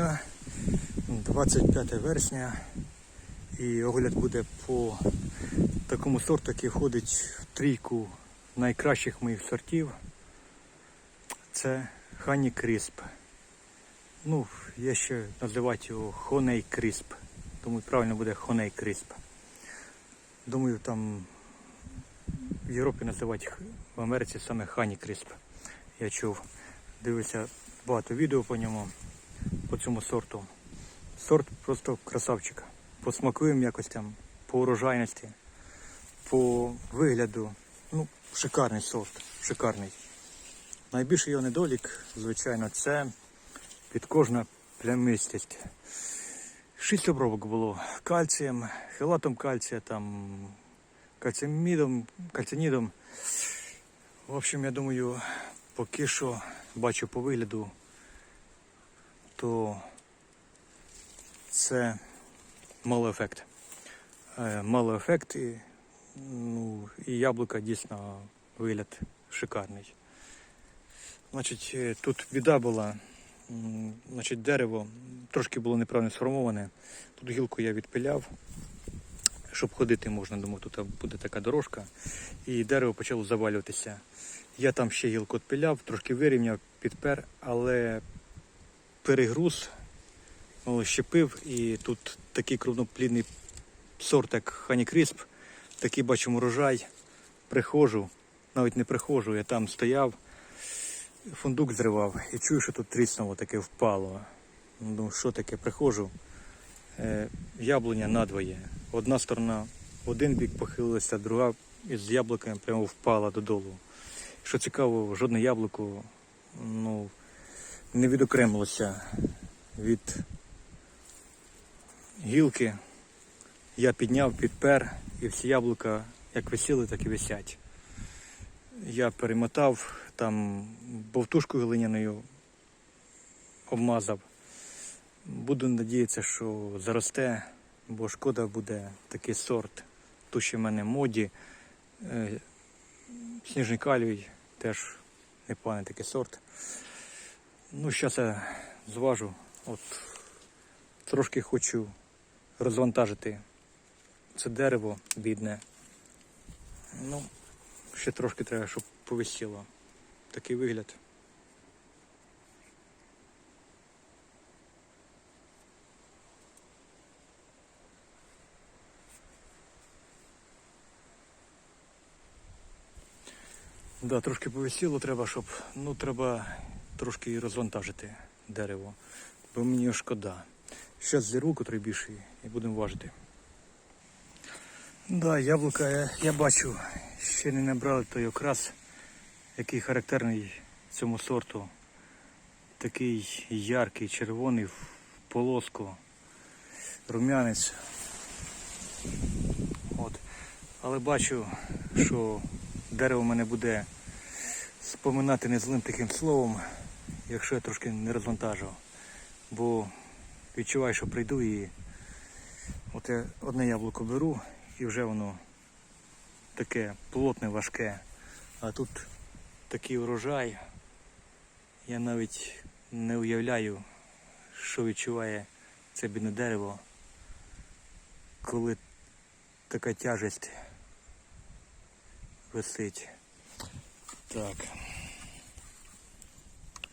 дня, 25 вересня. І огляд буде по такому сорту, який входить в трійку найкращих моїх сортів. Це Хані Крісп. Ну, я ще називати його Хоней Крісп. Думаю, правильно буде Хоней Крісп. Думаю, там в Європі називають в Америці саме Хані Крісп. Я чув. Дивився багато відео по ньому, по цьому сорту. Сорт просто красавчик. По смаковим якостям, по урожайності, по вигляду. Ну, шикарний сорт. Шикарний. Найбільший його недолік, звичайно, це підкожна плямистість. Шість обробок було кальцієм, хелатом кальція, там, кальцимідом, кальцинідом. В общем, я думаю, поки що бачу по вигляду, то це мало ефект. Е, Мало ефект і, ну, і яблука дійсно вигляд шикарний. Значить, е, тут біда була. Значить, дерево трошки було неправильно сформоване. Тут гілку я відпиляв, щоб ходити можна, думав, тут буде така дорожка. І дерево почало завалюватися. Я там ще гілку відпиляв, трошки вирівняв, підпер, але перегруз щепив і тут такий крупноплідний сорт, як Хані Крісп, такий бачимо урожай. Приходжу, навіть не приходжу, я там стояв, фундук зривав і чую, що тут тріснуло таке впало. Ну, що таке, приходжу, е, яблуня надвоє. Одна сторона один бік похилилася, друга із яблуками прямо впала додолу. Що цікаво, жодне яблуко ну, не відокремилося від гілки. Я підняв, підпер, і всі яблука як висіли, так і висять. Я перемотав, там бовтушкою глиняною обмазав. Буду надіятися, що заросте, бо шкода буде такий сорт. Тут ще в мене моді. Е, Сніжний калій теж непоганий такий сорт. Ну, зараз я зважу. От трошки хочу розвантажити це дерево бідне. Ну, ще трошки треба, щоб повисіло. Такий вигляд. Да, трошки повисіло треба, щоб. Ну, треба трошки і розвантажити дерево. Бо мені його шкода. Зараз зірву, котрий більший, і будемо важити. Да, яблука я, я бачу, ще не набрали той окрас, який характерний цьому сорту. Такий яркий, червоний в полоску, рум'янець. От. Але бачу, що дерево мене буде споминати незлим таким словом, якщо я трошки не розвантажив. Бо відчуваю, що прийду і от я одне яблуко беру і вже воно таке плотне, важке. А тут такий урожай. Я навіть не уявляю, що відчуває це бідне дерево, коли така тяжесть висить. Так.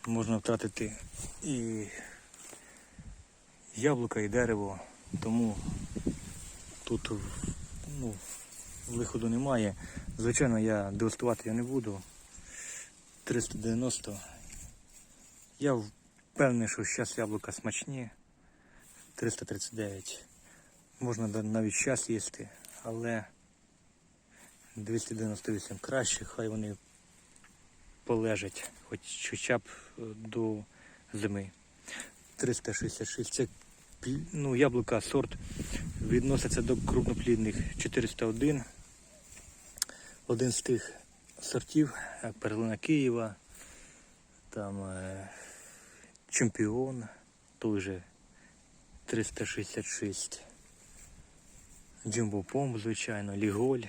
Можна втратити і яблука, і дерево, тому тут ну, виходу немає. Звичайно, я дегустувати я не буду. 390. Я впевнений, що зараз яблука смачні. 339. Можна навіть зараз їсти, але 298 краще, хай вони полежать, хоч хоча б е, до зими. 366. Це ну, яблука сорт відноситься до крупноплідних 401. Один з тих сортів, як перлина Києва, там е, чемпіон, той же 366. Джимбопом, звичайно, Ліголь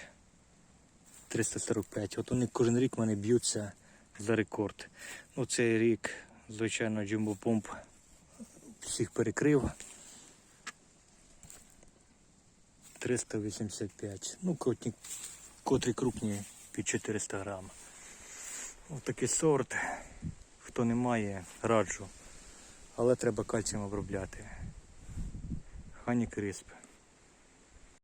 345. От вони кожен рік в мене б'ються за рекорд. Ну, цей рік, звичайно, Джимбо Помп всіх перекрив. 385. Ну, котрі крупні під 400 грам. Ось такий сорт. Хто не має, раджу. Але треба кальцієм обробляти. Хані Крисп.